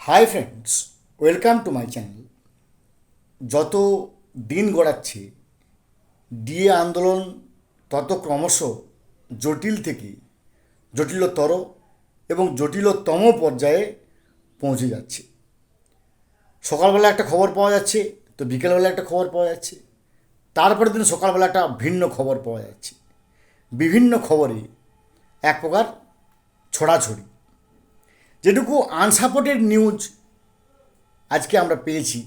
Hi friends welcome to my channel যত দিন গড়াচ্ছে, ডিএ আন্দোলন তত ক্রমশ জটিল থেকে জটিলতর এবং জটিলতম পর্যায়ে পৌঁছে যাচ্ছে। সকালবেলা একটা খবর পাওয়া যাচ্ছে, তো বিকেলবেলা একটা খবর পাওয়া যাচ্ছে, তারপরের দিন সকালবেলা একটা ভিন্ন খবর পাওয়া যাচ্ছে। বিভিন্ন খবরে এক প্রকার ছড়াছড়ি। যেটুকু আনসাপোর্টেড নিউজ আজকে আমরা পেয়েছি।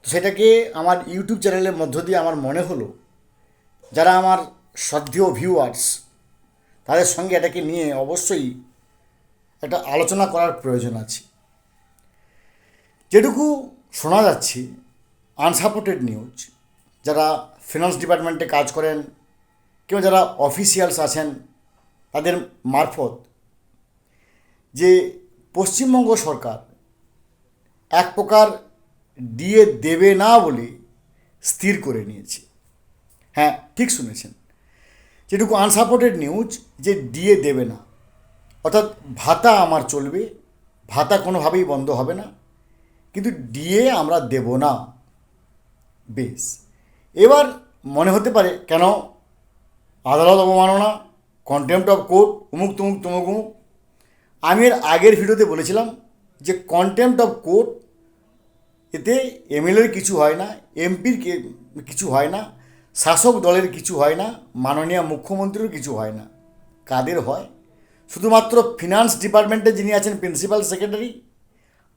তো সেটাকে আমার ইউটিউব চ্যানেলের মধ্য দিয়ে আমার মনে হলো, যারা আমার শ্রদ্ধেয় ভিউয়ার্স তাদের সঙ্গে এটাকে নিয়ে অবশ্যই একটা আলোচনা করার প্রয়োজন আছে। যেটুকু শোনা যাচ্ছে, আনসাপোর্টেড নিউজ, যারা ফিনান্স ডিপার্টমেন্টে কাজ করেন, কিংবা যারা অফিসিয়ালস আছেন, তাদের মারফত যে পশ্চিমবঙ্গ সরকার এক প্রকার দিয়ে দেবে না বলে স্থির করে নিয়েছে। হ্যাঁ ঠিক শুনেছেন। যেটুকু আনসাপোর্টেড নিউজ যে দিয়ে দেবে না। অর্থাৎ ভাতা আমার চলবে, ভাতা কোনোভাবেই বন্ধ হবে না, কিন্তু ডিএ আমরা দেব না। বেশ। এবার মনে হতে পারে কেন? আদালত অবমাননা কন্টেম্পট অফ কোর্ট উমুক তুমুক তুমুক উমুক আমি এর আগের ভিডিওতে বলেছিলাম যে কন্টেম্পট অফ কোর্ট এতে এমএলএর কিছু হয় না এমপির কিছু হয় না, শাসক দলের কিছু হয় না, মাননীয় মুখ্যমন্ত্রীর কিছু হয় না। কাদের হয়? শুধুমাত্র ফিনান্স ডিপার্টমেন্টে যিনি আছেন প্রিন্সিপাল সেক্রেটারি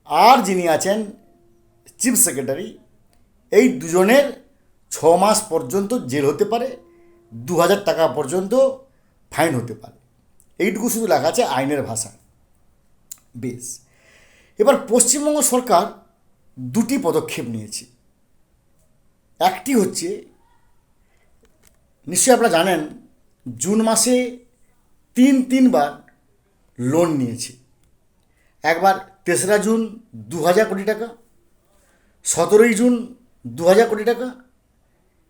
আর যিনি আছেন চিফ সেক্রেটারি এই দুজনের ছ মাস পর্যন্ত জেল হতে পারে দু হাজার টাকা পর্যন্ত ফাইন হতে পারে। এইটুকু শুধু লেখা আছে আইনের ভাষায়। বেশ। এবার পশ্চিমবঙ্গ সরকার দুটি পদক্ষেপ নিয়েছে। একটি হচ্ছে, নিশ্চয়ই আপনারা জানেন, জুন মাসে তিন তিনবার লোন নিয়েছে। একবার তেসরা জুন দু হাজার কোটি টাকা, সতেরোই জুন দু হাজার কোটি টাকা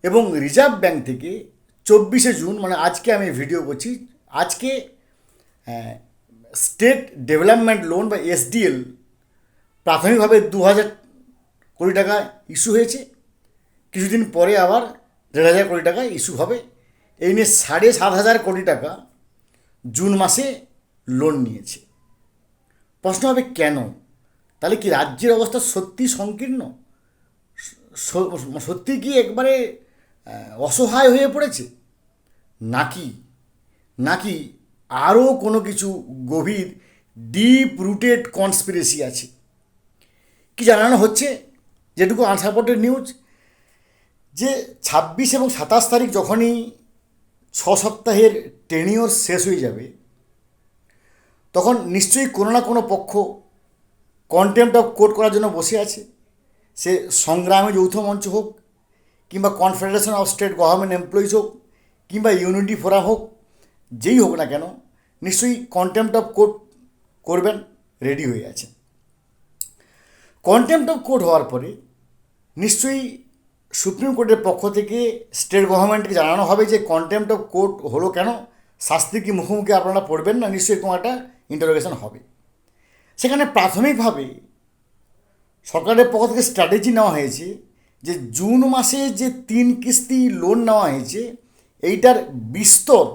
এবং রিজার্ভ ব্যাংক থেকে চব্বিশে জুন মানে আজকে আমি ভিডিও করছি, আজকে স্টেট ডেভেলপমেন্ট লোন বা এসডিএল প্রাথমিকভাবে দু হাজার কোটি টাকা ইস্যু হয়েছে। কিছুদিন পরে আবার দেড় হাজার কোটি টাকা ইস্যু হবে। এই নিয়ে সাড়ে সাত হাজার কোটি টাকা জুন মাসে লোন নিয়েছে। প্রশ্ন হবে কেন? তাহলে কি রাজ্যের অবস্থা সত্যি সংকীর্ণ? সত্যি কি একবারে অসহায় হয়ে পড়েছে? নাকি নাকি আরও কোনো কিছু গভীর ডিপ রুটেড কনস্পিরেসি আছে। কি জানানো হচ্ছে? যেটুকু আনসাপোর্টেড নিউজ, যে ছাব্বিশ এবং সাতাশ তারিখ যখনই ছ সপ্তাহের টেনিওর শেষ হয়ে যাবে, তখন নিশ্চয়ই কোনো না কোনো পক্ষ কন্টেম্পট অফ কোর্ট করার জন্য বসে আছে। সে সংগ্রামে যৌথ মঞ্চ হোক, কিংবা confederation of state government employees হোক, কিংবা ইউনিটি ফোরাম হোক, যেই হোক না কেন নিশ্চয়ই কন্টেম্পট অফ কোর্ট করবেন রেডি হয়ে আছে কন্টেম্পট অফ কোর্ট হওয়ার পরে নিশ্চয়ই সুপ্রিম কোর্টের পক্ষ থেকে স্টেট গভর্নমেন্টকে জানানো হবে যে কন্টেম্পট অফ কোর্ট হলো কেন শাস্তি কি মুখোমুখি আপনারা পড়বেন না, নিশ্চয়ই কোনো একটা ইন্টারোগেশন হবে। সেখানে প্রাথমিকভাবে সরকারের পক্ষ থেকে স্ট্র্যাটেজি নেওয়া হয়েছে যে জুন মাসে যে তিন কিস্তি লোন নেওয়া হয়েছে, এইটার বিস্তর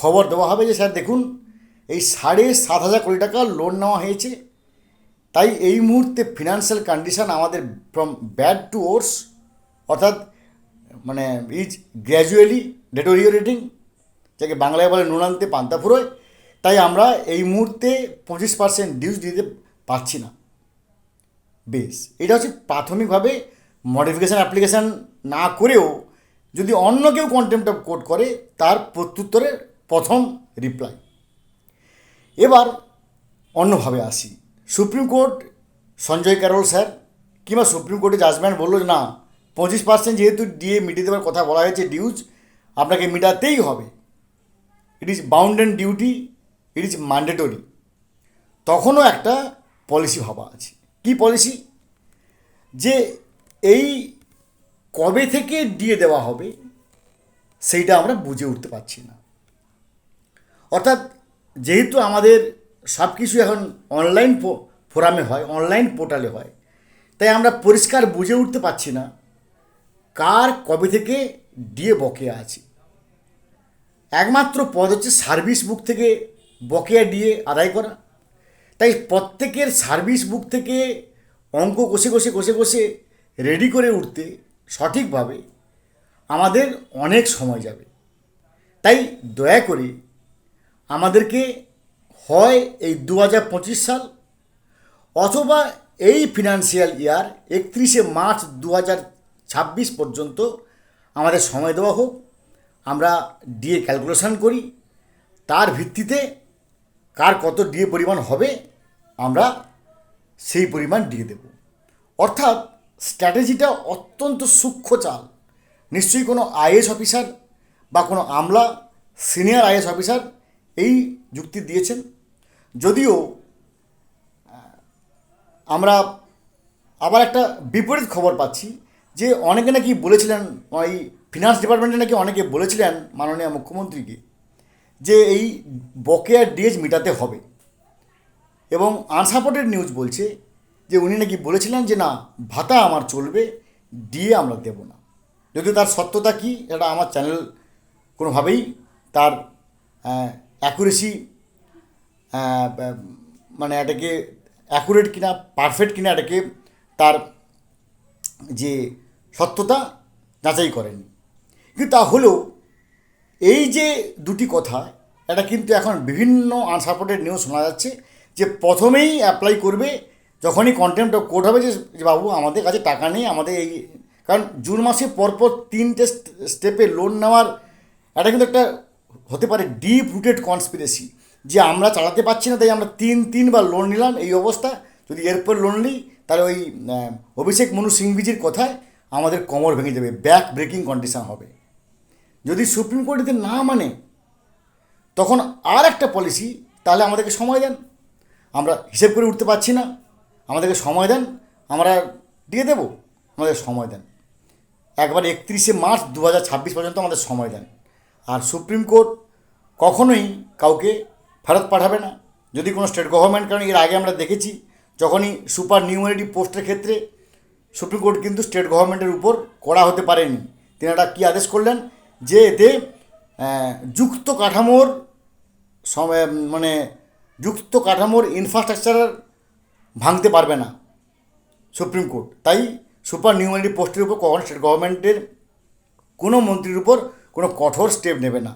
খবর দেওয়া হবে যে, স্যার, দেখুন, এই সাড়ে সাত হাজার কোটি টাকা লোন নেওয়া হয়েছে। তাই এই মুহূর্তে ফিনান্সিয়াল কন্ডিশন আমাদের ফ্রম ব্যাড টু ওর্স অর্থাৎ মানে ইজ গ্র্যাজুয়ালি ডেটোরিওরেটিং যাকে বাংলায় বলে নুনান্তে পান্তা ফুরোয়। তাই আমরা এই মুহূর্তে পঁচিশ পার্সেন্ট ডিউজ দিতে পারছি না। বেশ, এটা হচ্ছে প্রাথমিকভাবে মডিফিকেশান অ্যাপ্লিকেশান না করেও যদি অন্য কেউ কন্টেম্পট কোর্ট করে, তার প্রত্যুত্তরের প্রথম রিপ্লাই এবার অন্যভাবে আসি। Supreme Court, Sanjay Karol sir কিংবা সুপ্রিম কোর্টে জাজমেন্ট বলল না, পঁচিশ পার্সেন্ট যেহেতু দিয়ে মিটিয়ে দেওয়ার কথা বলা হয়েছে ডিউজ আপনাকে মিটাতেই হবে। It is bound and duty it is mandatory তখনও একটা পলিসি ভাবা আছে। কি পলিসি যে এই কবে থেকে দিয়ে দেওয়া হবে, সেইটা আমরা বুঝে উঠতে পারছি না। অর্থাৎ যেহেতু আমাদের সব কিছু এখন অনলাইন ফোরামে হয় অনলাইন পোর্টালে হয়, তাই আমরা পরিষ্কার বুঝে উঠতে পারছি না কার কবে থেকে ডিএ বকেয়া আছে। একমাত্র পদ হচ্ছে সার্ভিস বুক থেকে বকেয়া ডিএ আদায় করা। তাই প্রত্যেকের সার্ভিস বুক থেকে অঙ্ক কষে কষে কষে কষে রেডি করে উঠতে সঠিকভাবে আমাদের অনেক সময় যাবে। তাই দয়া করে আমাদেরকে হয় এই দু হাজার পঁচিশ সাল অথবা এই ফিনান্সিয়াল ইয়ার একত্রিশে মার্চ দু হাজার ছাব্বিশ পর্যন্ত আমাদের সময় দেওয়া হোক। আমরা ডিএ ক্যালকুলেশন করি। তার ভিত্তিতে কার কত ডিএ পরিমাণ হবে আমরা সেই পরিমাণ ডিএ দেব। অর্থাৎ স্ট্র্যাটেজিটা অত্যন্ত সূক্ষ্ম চাল। নিশ্চয়ই কোনো আইএস অফিসার বা কোনো আমলা সিনিয়র আইএস অফিসার এই যুক্তি দিয়েছেন। যদিও আমরা আবার একটা বিপরীত খবর পাচ্ছি যে অনেকে নাকি বলেছিলেন, ওই ফিনান্স ডিপার্টমেন্টে নাকি অনেকে বলেছিলেন মাননীয় মুখ্যমন্ত্রীকে যে এই বকেয়া ডিএজ মেটাতে হবে। এবং আনসাপোর্টেড নিউজ বলছে যে উনি নাকি বলেছিলেন যে, না, ভাতা আমার চলবে, ডিএ আমরা দেব না। যদিও তার সত্যতা কী এটা আমার চ্যানেল কোনোভাবেই তার অ্যাকুরেসি মানে এটাকে অ্যাকুরেট কিনা পারফেক্ট কিনা এটাকে তার যে সত্যতা যাচাই করেনি। কিন্তু তা হলেও এই যে দুটি কথা, এটা কিন্তু এখন বিভিন্ন আনসাপোর্টেড নিউজ শোনা যাচ্ছে যে প্রথমেই অ্যাপ্লাই করবে যখনই কন্টেম্প কোর্ট হবে যে বাবু আমাদের কাছে টাকা নেই, আমাদের এই কারণ জুন মাসে পরপর তিনটে স্টেপে লোন নেওয়ার, এটা কিন্তু একটা হতে পারে ডিপ রুটেড কনস্পিরেসি যে আমরা চালাতে পারছি না, তাই আমরা তিন, তিনবার লোন নিলাম এই অবস্থা। যদি এরপর লোন নিই, তাহলে ওই অভিষেক মনু সিংভিজির কথায় আমাদের কোমর ভেঙে যাবে ব্যাক ব্রেকিং কন্ডিশন হবে। যদি সুপ্রিম কোর্ট না মানে তখন আর একটা পলিসি তাহলে আমাদেরকে সময় দেন। আমরা হিসেব করে উঠতে পারছি না, আমাদেরকে সময় দেন, আমরা দিয়ে দেবো, আমাদের সময় দেন। একবার একত্রিশে মার্চ দু হাজার ছাব্বিশ পর্যন্ত আমাদের সময় দেন। আর সুপ্রিম কোর্ট কখনোই কাউকে ফেরত পাঠাবে না। যদি কোনো স্টেট গভর্নমেন্ট কারণ এর আগে আমরা দেখেছি, যখনই সুপার নিউমারিটি পোস্টের ক্ষেত্রে সুপ্রিম কোর্ট কিন্তু স্টেট গভর্নমেন্টের উপর করা হতে পারেনি। তিনি একটা কী আদেশ করলেন? যে এতে যুক্ত কাঠামোর মানে যুক্ত কাঠামোর ইনফ্রাস্ট্রাকচার ভাঙতে পারবে না সুপ্রিম কোর্ট। তাই সুপার নিউমারিটি পোস্টের উপর কখন স্টেট গভর্নমেন্টের কোনো মন্ত্রীর উপর কোনো কঠোর স্টেপ নেবে না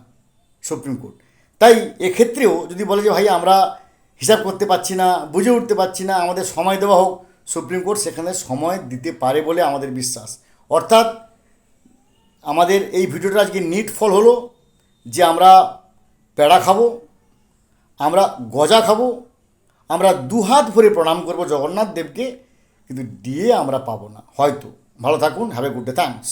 সুপ্রিম কোর্ট। তাই এক্ষেত্রেও যদি বলে যে, ভাই, আমরা হিসাব করতে পারছি না, বুঝে উঠতে পারছি না, আমাদের সময় দেওয়া হোক, সুপ্রিম কোর্ট সেখানে সময় দিতে পারে বলে আমাদের বিশ্বাস। অর্থাৎ আমাদের এই ভিডিওটা আজকে নিট ফল হলো যে, আমরা পেড়া খাব, আমরা গজা খাব, আমরা দুহাত ভরে প্রণাম করব জগন্নাথ দেবকে, কিন্তু ডিএ আমরা পাবো না। হয়তো। ভালো থাকুন have a good day thanks